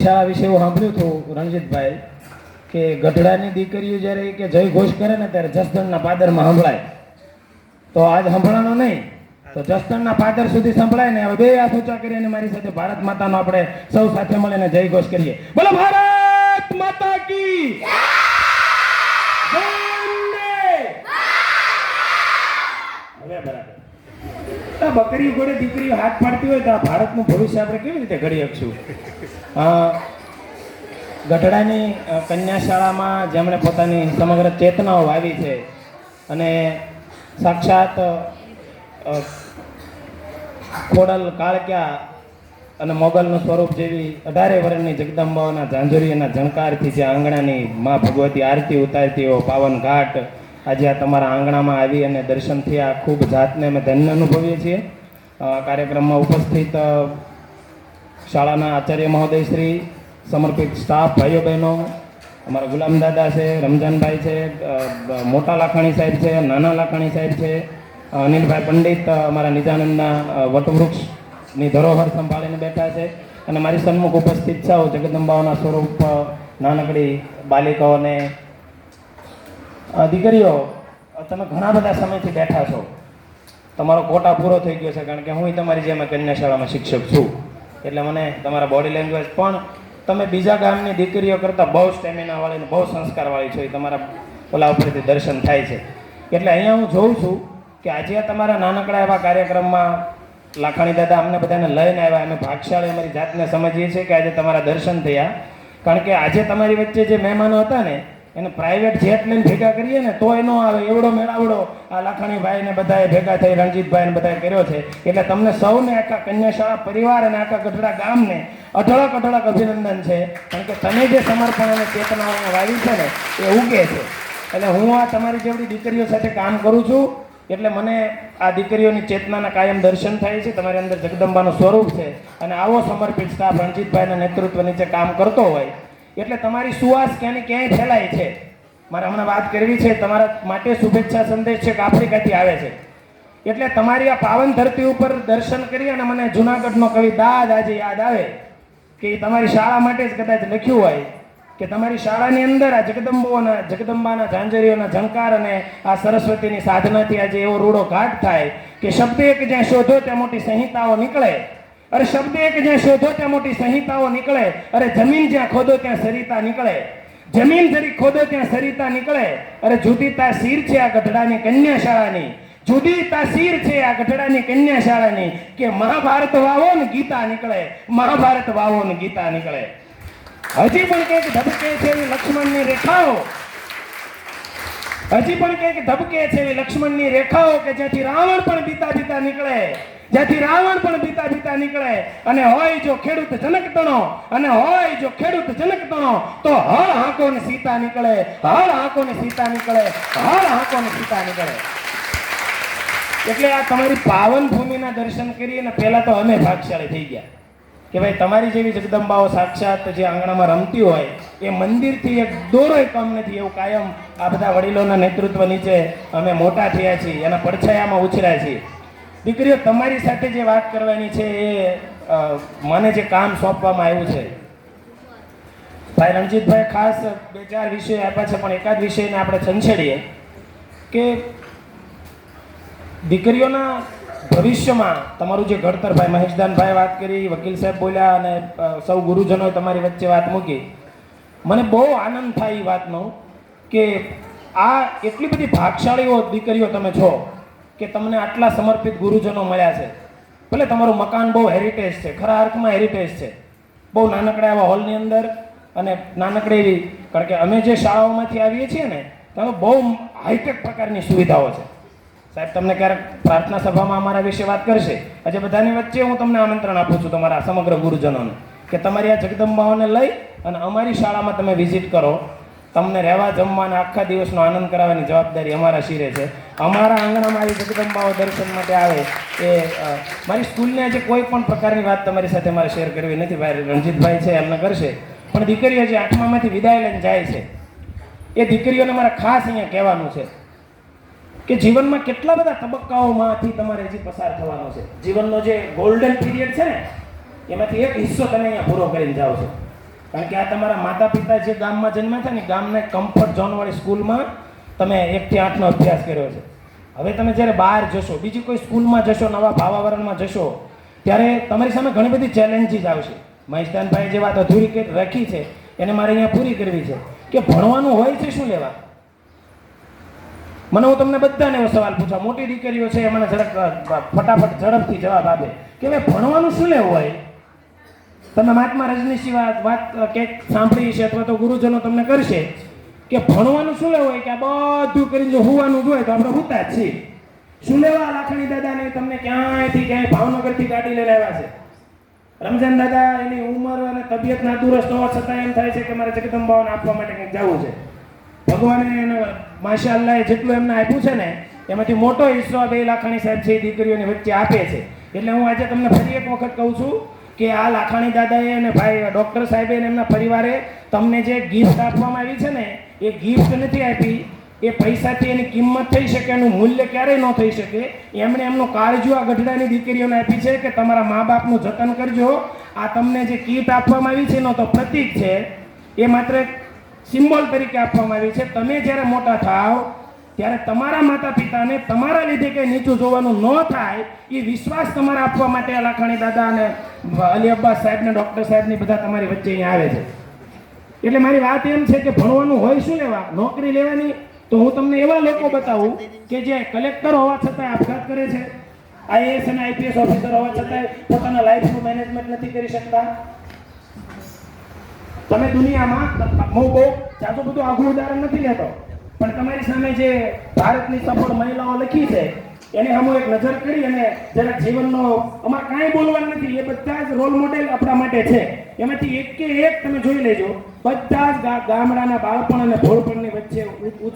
શાળા વિશે એવું સાંભળ્યું હતું રણજીતભાઈ કે ગઢડાની દીકરીઓ જ્યારે કે જય ઘોષ કરે ને ત્યારે જસદણના પાદરમાં સંભળાય. તો આજ સંભળાનો નહીં, તો જસદણના પાદર સુધી સંભળાય ને હવે બે હાથ ઊંચા કરીને મારી સાથે ભારત માતાનો આપણે સૌ સાથે મળીને જય ઘોષ કરીએ. બોલો ભારત માતા કી! આ બકરી ઘોડે દીકરીઓ હાથ પાડતી હોય તો આ ભારતનું ભવિષ્ય આપણે કેવી રીતે ઘડી શકશું? ગઢડાની અ, કન્યા શાળામાં જેમણે પોતાની સમગ્ર ચેતનાઓ વાવી છે અને સાક્ષાત ખોડલ કાળક્યા અને મોગલનું સ્વરૂપ જેવી અઢારે વર્ષની જગદંબાઓના ઝાંઝરીઓના ઝણકારથી જે આંગણાની મા ભગવતી આરતી ઉતારતી હો પાવન ઘાટ આજે આ તમારા આંગણામાં આવી અને દર્શન થયા. ખૂબ જાતને અમે ધન્ય અનુભવીએ છીએ. કાર્યક્રમમાં ઉપસ્થિત શાળાના આચાર્ય મહોદય શ્રી, સમર્પિત સ્ટાફ ભાઈઓ બહેનો, અમારા ગુલામ દાદા છે, રમજાનભાઈ છે મોટા લાખાણી સાહેબ છે, નાના લાખાણી સાહેબ છે અનિલભાઈ પંડિત અમારા નિજાનંદના વટવૃક્ષની ધરોહર સંભાળીને બેઠા છે. અને મારી સન્મુખ ઉપસ્થિત છો જગદંબાઓના સ્વરૂપ નાનકડી બાલિકાઓને દીકરીઓ તમે ઘણા બધા સમયથી બેઠા છો. તમારો કોટા પૂરો થઈ ગયો છે કારણ કે હું તમારી જેમ કન્યાશાળામાં શિક્ષક છું. એટલે મને તમારા બોડી લેંગ્વેજ પણ તમે બીજા ગામની દીકરીઓ કરતાં બહુ સ્ટેમિનાવાળી બહુ સંસ્કારવાળી છો એ તમારા ઓલા ઉપરથી દર્શન થાય છે. એટલે અહીંયા હું જોઉં છું કે આજે તમારા નાનકડા એવા કાર્યક્રમમાં લાખાણી દાદા અમને બધાને લઈને આવ્યા. અમે ભાગશાળી અમારી જાતને સમજીએ છીએ કે આજે તમારા દર્શન થયા. કારણ કે આજે તમારી વચ્ચે જે મહેમાનો હતા ને એને પ્રાઇવેટ જેટ લઈને ભેગા કરીએ ને તોય ન આવે, એવડો મેળાવડો આ લાખાણીભાઈ ને બધાએ ભેગા થઈ રણજીતભાઈ ને બધાએ કર્યો છે. એટલે તમને સૌને આખા કન્યાશાળા પરિવાર અને આખા ગઢડા ગામને અઢળક અઢળક અભિનંદન છે. કારણ કે તમે જે સમર્પણ અને ચેતનાઓ અહીંયા વાવી છે ને, એ ઉગે છે. એટલે હું આ તમારી જેવડી દીકરીઓ સાથે કામ કરું છું. એટલે મને આ દીકરીઓની ચેતનાના કાયમ દર્શન થાય છે. તમારી અંદર જગદંબાનું સ્વરૂપ છે. અને આવો સમર્પિત સ્ટાફ રણજીતભાઈના નેતૃત્વ નીચે કામ કરતો હોય એટલે તમારી સુવાસ ક્યાંય ક્યાંય ફેલાય છે? મારે હમણાં વાત કરવી છે, તમારા માટે શુભેચ્છા સંદેશ છે કે આફ્રિકાથી આવે છે. એટલે તમારી આ પાવન ધરતી ઉપર દર્શન કરી અને મને જુનાગઢનો કવિ દાદ આજે યાદ આવે કે તમારી શાળા માટે જ કદાચ લખ્યું હોય કે તમારી શાળાની અંદર આ જગદંબોના જગદંબાના ઝાંઝરીઓના ઝંકાર અને આ સરસ્વતીની સાધનાથી આજે એવો રૂડો ઘાટ થાય કે શબ્દ એક જ્યાં શોધો ત્યાં મોટી સંહિતાઓ નીકળે. અરે શબ્દ એક જ્યાં શોધો ત્યાં મોટી સંહિતાઓ નીકળે. અરે જમીન જ્યાં ખોદો ત્યાં સરિતા નીકળે. જમીન જરી ખોદો ત્યાં સરિતા નીકળે. અરે જુદી તાસીર છે આ ગઢડાની કન્યાશાળાની. જુદી તાસીર છે આ ગઢડાની કન્યાશાળાની કે મહાભારત વાવો ને ગીતા નીકળે. મહાભારત વાવો ને ગીતા નીકળે. હજી પણ કંઈક ધબકે છે એવી લક્ષ્મણની રેખાઓ. હજી પણ કંઈક ધબકે છે એવી લક્ષ્મણની રેખાઓ કે જ્યાંથી રાવણ પણ બીતા બીતા નીકળે. જ્યાંથી રાવણ પણ બીતા બીતા નીકળે. અને હોય જો ખેડૂત જનક તણો, અને હોય જો ખેડૂત જનક તણો, તો હળ હાંકો ને સીતા નીકળે, હળ હાંકો ને સીતા નીકળે, હળ હાંકો ને સીતા નીકળે. એટલે આ તમારી પાવન ભૂમિના દર્શન કરી અને પહેલા તો અમે ભાગશાળી થઈ ગયા. કે ભાઈ તમારી જેવી જગદંબાઓ સાક્ષાત જે આંગણામાં રમતી હોય, એ મંદિરથી એક દોરોય કમ નથી, એવું કાયમ આ બધા વડીલોના નેતૃત્વ નીચે અમે મોટા થયા છીએ, એના પડછાયામાં ઉછર્યા છીએ. દીકરીઓ, તમારી સાથે જે વાત કરવાની છે એ મને જે કામ સોંપવામાં આવ્યું છે. ભાઈ રણજીતભાઈ, ખાસ બે ચાર વિષય આપ્યા છે, પણ એકાદ વિષયને આપણે સંછેડીએ કે દીકરીઓના ભવિષ્યમાં તમારું જે ઘડતર ભાઈ મહેશદાનભાઈ વાત કરી, વકીલ સાહેબ બોલ્યા અને સૌ ગુરુજનોએ તમારી વચ્ચે વાત મૂકી. મને બહુ આનંદ થાય એ વાતનો કે આ એટલી બધી ભાગશાળીઓ દીકરીઓ તમે છો કે તમને આટલા સમર્પિત ગુરુજનો મળ્યા છે. ભલે તમારું મકાન બહુ હેરિટેજ છે, ખરા અર્થમાં હેરિટેજ છે. બહુ નાનકડા એવા હોલની અંદર અને નાનકડી એવી, કારણ કે અમે જે શાળાઓમાંથી આવીએ છીએ ને, તમે બહુ હાઈટેક પ્રકારની સુવિધાઓ છે. સાહેબ, તમને ક્યારેક પ્રાર્થના સભામાં અમારા વિશે વાત કરશે? આજે બધાની વચ્ચે હું તમને આમંત્રણ આપું છું તમારા સમગ્ર ગુરુજનોને, કે તમારી આ જગદંબાઓને લઈ અને અમારી શાળામાં તમે વિઝિટ કરો. તમને રહેવા જમવાના આખા દિવસનો આનંદ કરાવવાની જવાબદારી અમારા શિરે છે. અમારા આંગણામાં આવી જગદંબાઓ દર્શન માટે આવે એ મારી સ્કૂલને આજે કોઈ પણ પ્રકારની વાત તમારી સાથે મારે શેર કરવી નથી. ભાઈ રણજીતભાઈ છે, એમને કરશે પણ દીકરીઓ જે આઠમામાંથી વિદાય લઈને જાય છે, એ દીકરીઓને મારે ખાસ અહીંયા કહેવાનું છે કે જીવનમાં કેટલા બધા તબક્કાઓમાંથી તમારે હજી પસાર થવાનો છે. જીવનનો જે ગોલ્ડન પીરિયડ છે ને, એમાંથી એક હિસ્સો તમે અહીંયા પૂરો કરીને જાઓ છો. કારણ કે આ તમારા માતા પિતા જે ગામમાં જન્મ્યા છે ને ગામને કમ્ફર્ટ ઝોનવાળી સ્કૂલમાં તમે એકથી આઠનો અભ્યાસ કર્યો છે. હવે તમે જ્યારે બહાર જશો, બીજી કોઈ સ્કૂલમાં જશો, નવા ભાવાવરણમાં જશો, ત્યારે તમારી સામે ઘણી બધી ચેલેન્જીસ આવશે. મહેશદાનભાઈ જે વાત અધૂરી રાખી છે, એને મારે અહીંયા પૂરી કરવી છે. કે ભણવાનું હોય છે શું લેવા? મને હું તમને બધાને એવો સવાલ પૂછા મોટી દીકરીઓ છે, એ મને ઝડપ, ફટાફટ ઝડપથી જવાબ આપે. કે ભાઈ ભણવાનું શું લેવું હોય? તમે મહાત્મા રજનીશી વાત વાત ક્યાંક સાંભળી છે અથવા તો ગુરુજનો તમને કરશે. કે ભણવાનું શું લેવું હોય? કે આ બધું કરીને હોવાનું જોઈએ તો આપણે હુતા જ છીએ. શું લેવા? લાખણી દાદાને તમને ક્યાંયથી ક્યાંય ભાવનગરથી કાઢી લઈ આવ્યા છે. રમજાન દાદા, એની ઉંમર અને તબિયત નાદુરસ્ત હોવા છતાં એમ થાય છે કે મારે જગદંબાઓને આપવા માટે કંઈક જવું છે. ભગવાને એને માશાલ્લાએ જેટલું એમને આપ્યું છે ને, એમાંથી મોટો હિસ્સો બે લાખાણી સાહેબ છે દીકરીઓની વચ્ચે આપે છે. એટલે હું આજે તમને ફરી એક વખત કહું છું કે આ લાખાણી દાદાએ અને ભાઈ ડૉક્ટર સાહેબે અને એમના પરિવારે તમને જે ગિફ્ટ આપવામાં આવી છે ને, એ ગિફ્ટ નથી આપી, એ પૈસાથી એની કિંમત થઈ શકે, એનું મૂલ્ય ક્યારેય ન થઈ શકે. એમણે એમનું કાળજુ આ ગઢડાની દીકરીઓને આપી છે કે તમારા મા બાપનું જતન કરજો. આ તમને જે કીટ આપવામાં આવી છે એનો તો પ્રતીક છે. એ માત્ર સિમ્બોલ તરીકે આપવામાં આવી છે. તમે જ્યારે મોટા થાવ ત્યારે તમારા માતા પિતાને તમારા લીધે કંઈ નીચું જોવાનું ન થાય, એ વિશ્વાસ તમારે આપવા માટે લાખાણી દાદા અને અલી અબ્બાસ સાહેબ ને ડૉક્ટર સાહેબ ને બધા તમારી વચ્ચે અહીંયા આવે છે. એટલે મારી વાત એમ છે કે ભણવાનું હોય શું લેવા? નોકરી લેવાની? તો હું તમને એવા લોકો બતાવું કે જે કલેક્ટર હોવા છતાં આપઘાત કરે છે. આઈએએસ અને આઈપીએસ ઓફિસર હોવા છતાં પોતાના લાઈફનું મેનેજમેન્ટ નથી કરી શકતા. તમે દુનિયામાં હું બહુ જાજુ બધું આઘું ઉદાહરણ નથી લેતો. પણ તમારી સામે જે ભારતની સફળ મહિલાઓ લખી છે, એને હમો એક નજર કરી અને જેના જીવનનો અમારે કાંઈ બોલવાનું નથી, એ બધા જ રોલ મોડેલ આપણા માટે છે. એમાંથી એક કે એક તમે જોઈ લેજો, બધા જ ગામડાના બાળપણ અને ભોળપણની વચ્ચે